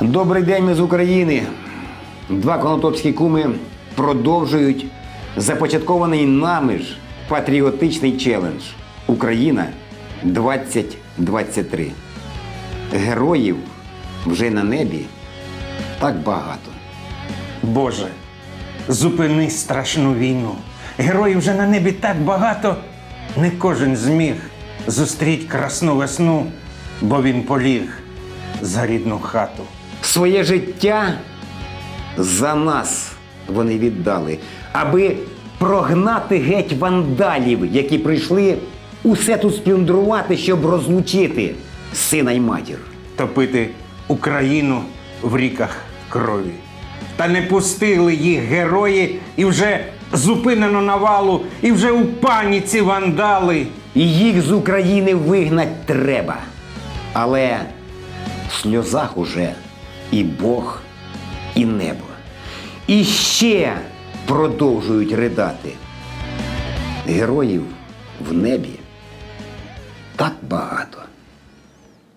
Добрий день, ми з України. Два конотопські куми продовжують започаткований нами ж патріотичний челендж Україна 2023. Героїв вже на небі так багато. Боже, зупини страшну війну. Героїв вже на небі так багато. Не кожен зміг зустріть красну весну, бо він поліг за рідну хату. Своє життя за нас вони віддали, аби прогнати геть вандалів, які прийшли усе тут сплюндрувати, щоб розлучити сина й матір. Топити Україну в ріках крові. Та не пустили їх герої, і вже зупинено навалу, і вже у паніці вандали. І їх з України вигнать треба. Але в сльозах уже і Бог, і небо. І ще продовжують ридати. Героїв в небі так багато.